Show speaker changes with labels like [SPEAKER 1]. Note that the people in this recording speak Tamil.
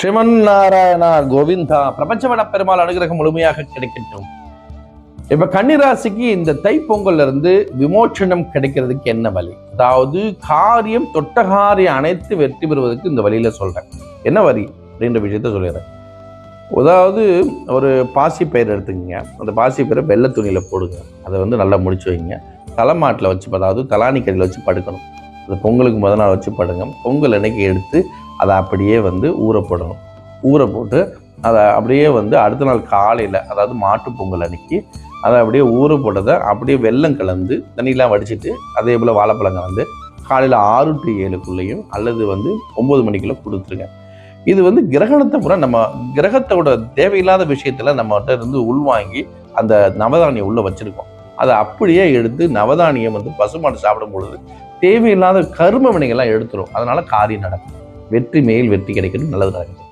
[SPEAKER 1] ஸ்ரீமன் நாராயணா கோவிந்தா பிரபஞ்சவன பெருமாள் அனுகிரகம் முழுமையாக கிடைக்கட்டும். இப்ப கன்னிராசிக்கு இந்த தைப்பொங்கல்ல இருந்து விமோச்சனம் கிடைக்கிறதுக்கு என்ன வழி? அதாவது காரியம் தொட்ட காரியம் அனைத்து வெற்றி பெறுவதற்கு இந்த வழியில சொல்றேன். என்ன வரி அப்படின்ற விஷயத்த சொல்லிடுறேன். அதாவது ஒரு பாசி பயிர் எடுத்துக்கங்க. அந்த பாசி பயிரை வெள்ளை துணியில போடுங்க. அதை வந்து நல்லா முடிச்சு வைங்க. தலைமாட்டில் வச்சு அதாவது தலானி கறியில் வச்சு படுக்கணும். அது பொங்கலுக்கு முதல் நாள் வச்சு படுங்க. பொங்கல் அன்னைக்கு எடுத்து அதை அப்படியே வந்து ஊற போடணும் ஊற போட்டு அதை அப்படியே வந்து அடுத்த நாள் காலையில் அதாவது மாட்டு பொங்கல் அன்னைக்கு அதை அப்படியே ஊற போட்டதை அப்படியே வெல்லம் கலந்து தண்ணியெலாம் வடிச்சிட்டு அதே போல் வாழைப்பழம் கலந்து காலையில் ஆறு டு ஏழுக்குள்ளேயும் அல்லது வந்து ஒம்பது மணிக்குள்ளே கொடுத்துருங்க. இது வந்து கிரகணத்தை பூரா நம்ம கிரகத்தோட தேவையில்லாத விஷயத்தில் நம்மகிட்ட இருந்து உள்வாங்கி அந்த நவதானியம் உள்ளே வச்சுருக்கோம். அதை அப்படியே எடுத்து நவதானியம் வந்து பசுமாடு சாப்பிடும் பொழுது தேவையில்லாத கரும வினைகள்லாம் எடுத்துரும். அதனால் காரியம் நடக்கும். வெற்றி மேல் வெற்றி கிடைக்கணும் நல்லது நடக்கும்